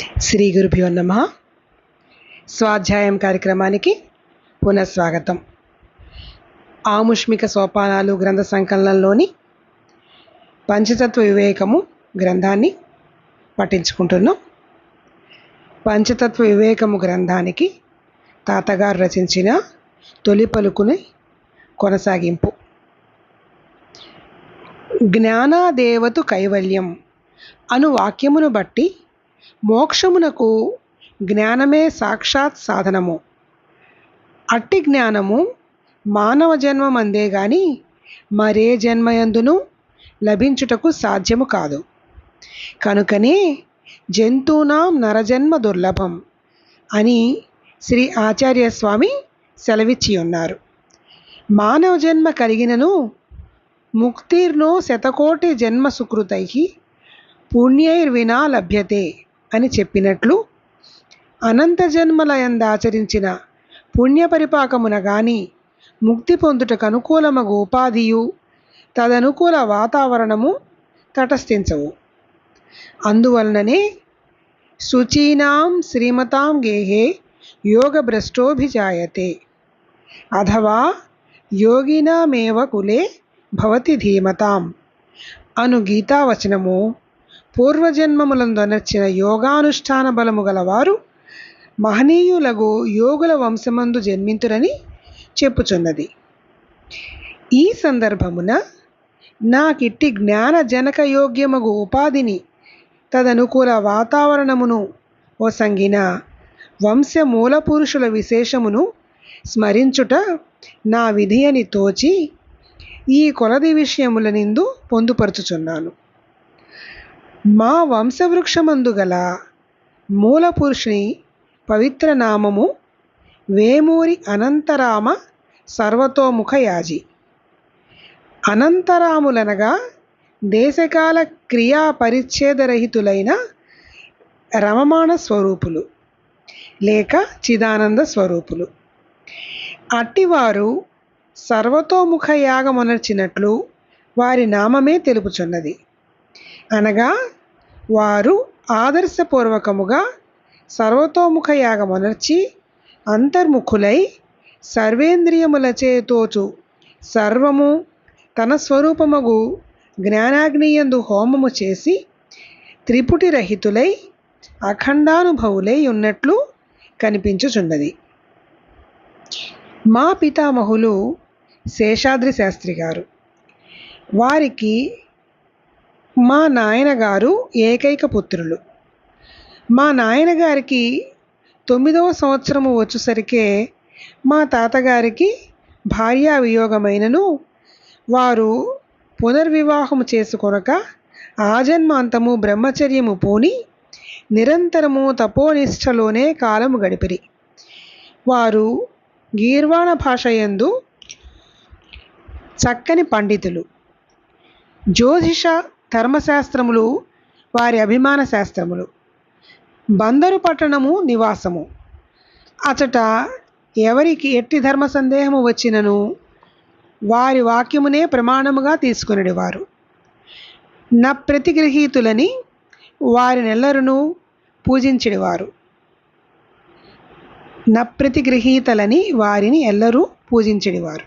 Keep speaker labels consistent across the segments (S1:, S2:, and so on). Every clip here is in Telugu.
S1: శ్రీ గురుభ్యో నమ. స్వాధ్యాయం కార్యక్రమానికి పునఃస్వాగతం ఆముష్మిక సోపానాలు గ్రంథ సంకలనంలోని పంచతత్వ వివేకము గ్రంథాన్ని పఠించుకుంటున్నాం. పంచతత్వ వివేకము గ్రంథానికి తాతగారు రచించిన తొలి పలుకుని కొనసాగింపు. జ్ఞానాదేవతు కైవల్యం అను వాక్యమును బట్టి మోక్షమునకు జ్ఞానమే సాక్షాత్ సాధనము. అట్టి జ్ఞానము మానవ జన్మమందే గాని మరే జన్మయందును లభించుటకు సాధ్యము కాదు. కనుకనే జంతువునాం నరజన్మ దుర్లభం అని శ్రీ ఆచార్య స్వామి సెలవిచ్చి ఉన్నారు మానవ జన్మ కలిగినను ముక్తిర్నో శతకోటి జన్మ సుకృతై పుణ్యైర్వినా లభ్యతే అని చెప్పినట్లు అనంత జన్మలయందాచరించిన పుణ్యపరిపాకమున గాని ముక్తి పొందుటకు అనుకూలమగు ఉపాధియు తదనుకూల వాతావరణము తటస్థించవు. అందువలననే శుచీనాం శ్రీమతాం గేహే యోగభ్రష్టోభిజాయతే అథవా యోగినామేవ కులే భవతి ధీమతాం. అను గీతావచనము పూర్వజన్మములందొనర్చిన యోగానుష్ఠాన బలము గలవారు మహనీయులగు యోగుల వంశమందు జన్మింతురని చెప్పుచున్నది. ఈ సందర్భమున నాకిట్టి జ్ఞాన జనక యోగ్యమగు ఉపాధిని తదనుకూల వాతావరణమును ఓ సంగిన వంశ మూల పురుషుల విశేషమును స్మరించుట నా విధి అని తోచి ఈ కొలది విషయముల నిందు పొందుపరుచుచున్నాను. మా వంశవృక్షమందు గల మూల పురుషుని పవిత్ర నామము వేమూరి అనంతరామ సర్వతోముఖ యాజి అనంతరాములనగా దేశకాల క్రియా పరిచ్ఛేదరహితులైన రమమాణ స్వరూపులు లేక చిదానంద స్వరూపులు. అట్టివారు సర్వతోముఖ యాగమునర్చినట్లు వారి నామమే తెలుపుచున్నది. అనగా వారు ఆదర్శపూర్వకముగా సర్వతోముఖ యాగమనర్చి అంతర్ముఖులై సర్వేంద్రియములచే తోచు సర్వము తన స్వరూపముగు జ్ఞానాగ్నియందు హోమము చేసి త్రిపుటి రహితులై అఖండానుభవులై ఉన్నట్లు కనిపించుచున్నది. మా పితామహులు శేషాద్రి శాస్త్రి గారు. వారికి మా నాయనగారు ఏకైక పుత్రులు. మా నాయనగారికి తొమ్మిదవ సంవత్సరము వచ్చేసరికే మా తాతగారికి భార్యా వియోగమైనను వారు పునర్వివాహము చేసుకొనక ఆజన్మాంతము బ్రహ్మచర్యము పూని నిరంతరము తపోనిష్టలోనే కాలము గడిపిరి. వారు గీర్వాణ భాషయందు చక్కని పండితులు. జ్యోతిష ధర్మశాస్త్రములు వారి అభిమాన శాస్త్రములు. బందరు పట్టణము నివాసము. అచట ఎవరికి ఎట్టి ధర్మ సందేహము వచ్చినను వారి వాక్యమునే ప్రమాణముగా తీసుకునేవారు నా ప్రతిగృహీతులని వారినెల్లరును పూజించేవారు ప్రతిగ్రహీతలని వారిని ఎల్లరూ పూజించేవారు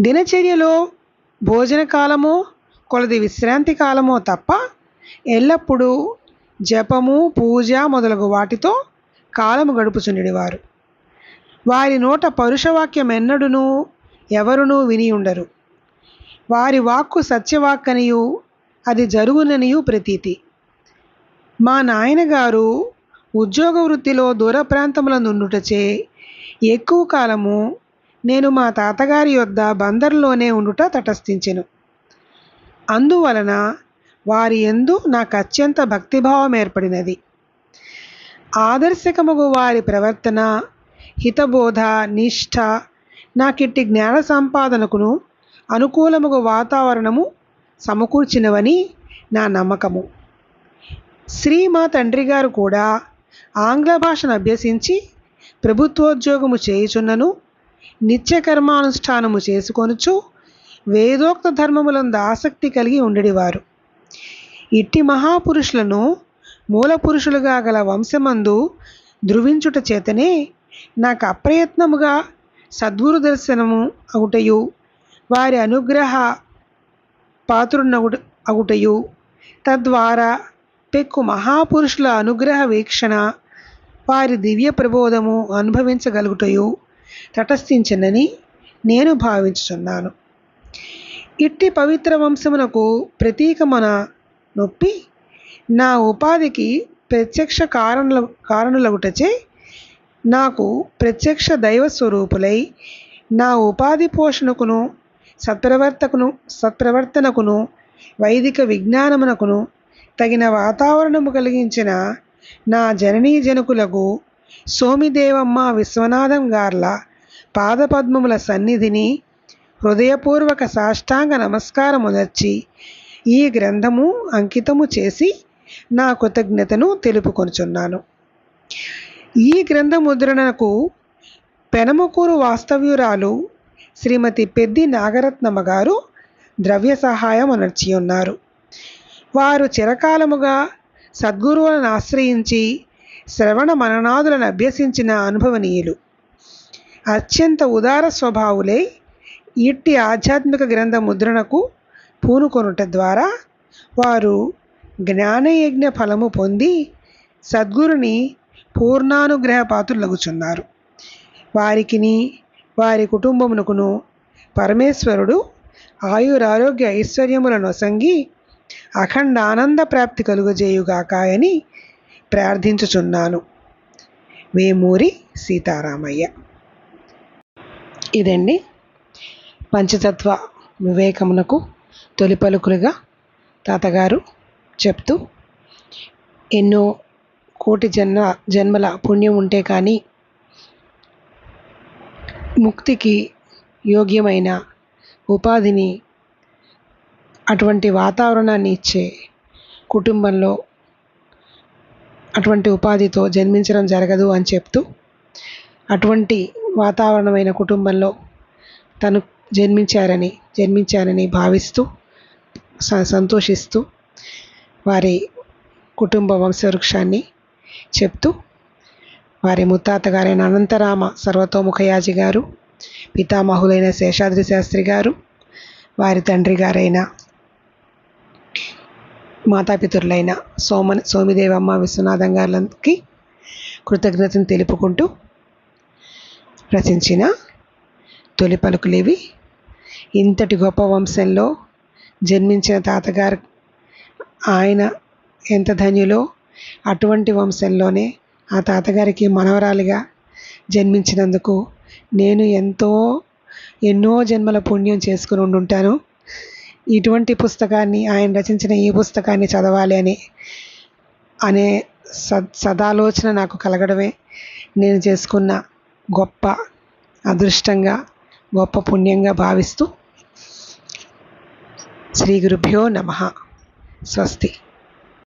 S1: దినచర్యలో భోజన కాలమో కొలది విశ్రాంతి కాలమో తప్ప ఎల్లప్పుడూ జపము పూజ మొదలగు వాటితో కాలము గడుపుచుండేవారు. వారి నోట పరుషవాక్యం ఎన్నడును ఎవరునూ విని ఉండరు. వారి వాక్కు సత్యవాక్కనియు అది జరుగుననియు ప్రతీతి. మా నాయనగారు ఉద్యోగ వృత్తిలో దూర ప్రాంతముల నుండుటచే ఎక్కువ కాలము నేను మా తాతగారి యొద్ద బందర్లోనే ఉండుట తటస్థించెను. అందువలన వారి ఎందు నాకు అత్యంత భక్తిభావం ఏర్పడినది. ఆదర్శకముగు వారి ప్రవర్తన హితబోధ నిష్ఠ నాకిట్టి జ్ఞాన సంపాదనకును అనుకూలముగు వాతావరణము సమకూర్చినవని నా నమ్మకము. శ్రీ మా తండ్రి గారు కూడా ఆంగ్ల భాషను అభ్యసించి ప్రభుత్వోద్యోగము చేయుచున్నను నిత్యకర్మానుష్ఠానము చేసుకొనుచు వేదోక్త ధర్మములందు ఆసక్తి కలిగి ఉండడివారు. ఇట్టి మహాపురుషులను మూల పురుషులుగా గల వంశమందు ధృవించుట చేతనే నాకు అప్రయత్నముగా సద్గురు దర్శనము అగుటయు వారి అనుగ్రహ పాత్రునగుట అగుటయు. తద్వారా పెక్కు మహాపురుషుల అనుగ్రహ వీక్షణ వారి దివ్య ప్రబోధము అనుభవించగలుగుటయు తటస్థించనని నేను భావించుచున్నాను. ఇట్టి పవిత్ర వంశమునకు ప్రతీకమన నొప్పి నా ఉపాధికి ప్రత్యక్ష కారణుల కారణులగుటచే నాకు ప్రత్యక్ష దైవ స్వరూపులై నా ఉపాధి పోషణకును సత్ప్రవర్తకును సత్ప్రవర్తనకును వైదిక విజ్ఞానమునకును తగిన వాతావరణము కలిగించిన నా జననీ జనకులకు సోమిదేవమ్మ విశ్వనాథం గార్ల పాదపద్మముల సన్నిధిని హృదయపూర్వక సాష్టాంగ నమస్కారమునర్చి ఈ గ్రంథము అంకితము చేసి నా కృతజ్ఞతను తెలుపుకొనుచున్నాను. ఈ గ్రంథ ముద్రణకు పెనమకూరు వాస్తవ్యురాలు శ్రీమతి పెద్ది నాగరత్నమ్మ గారు ద్రవ్య సహాయం అనర్చి ఉన్నారు వారు చిరకాలముగా సద్గురువులను ఆశ్రయించి శ్రవణ మననాదులను అభ్యసించిన అనుభవనీయులు. అత్యంత ఉదార స్వభావులే ఇట్టి ఆధ్యాత్మిక గ్రంథ ముద్రణకు పూనుకొనుట ద్వారా వారు జ్ఞానయజ్ఞ ఫలము పొంది సద్గురుని పూర్ణానుగ్రహ పాత్రులగుచున్నారు వారికిని వారి కుటుంబమునకును పరమేశ్వరుడు ఆయురారోగ్య ఐశ్వర్యములను సంగి అఖండ ఆనంద ప్రాప్తి కలుగజేయుగాకాయని ప్రార్థించుచున్నాను. వేమూరి సీతారామయ్య. ఇదండి పంచతత్వ వివేకమునకు తొలి పలుకులుగా తాతగారు చెప్తూ ఎన్నో కోటి జన్మ జన్మల పుణ్యం ఉంటే కానీ ముక్తికి యోగ్యమైన ఉపాధిని అటువంటి వాతావరణాన్ని ఇచ్చే కుటుంబంలో అటువంటి ఉపాధితో జన్మించడం జరగదు అని చెప్తూ అటువంటి వాతావరణమైన కుటుంబంలో తను జన్మించారని జన్మించారని భావిస్తూ స సంతోషిస్తూ వారి కుటుంబ వంశవృక్షాన్ని చెప్తూ వారి ముత్తాత గారైన అనంతరామ సర్వతోముఖయాజి గారు పితామహులైన శేషాద్రి శాస్త్రి గారు వారి తండ్రి గారైన మాతాపితురులైన సోమ సోమిదేవమ్మ విశ్వనాథం గారికి కృతజ్ఞతను తెలుపుకుంటూ రచించిన తొలి పలుకులేవి ఇంతటి గొప్ప వంశంలో జన్మించిన తాతగారు ఆయన ఎంత ధన్యులో అటువంటి వంశంలోనే ఆ తాతగారికి మనవరాలిగా జన్మించినందుకు నేను ఎంతో ఎన్నో జన్మల పుణ్యం చేసుకుని ఉండుంటాను. ఇటువంటి పుస్తకాన్ని ఆయన రచించిన ఈ పుస్తకాన్ని చదవాలి అని అనే సద్ సదాలోచన నాకు కలగడమే. నేను చేసుకున్న గొప్ప అదృష్టంగా గొప్ప పుణ్యంగా భావిస్తూ శ్రీ గురుభ్యో నమ. స్వస్తి.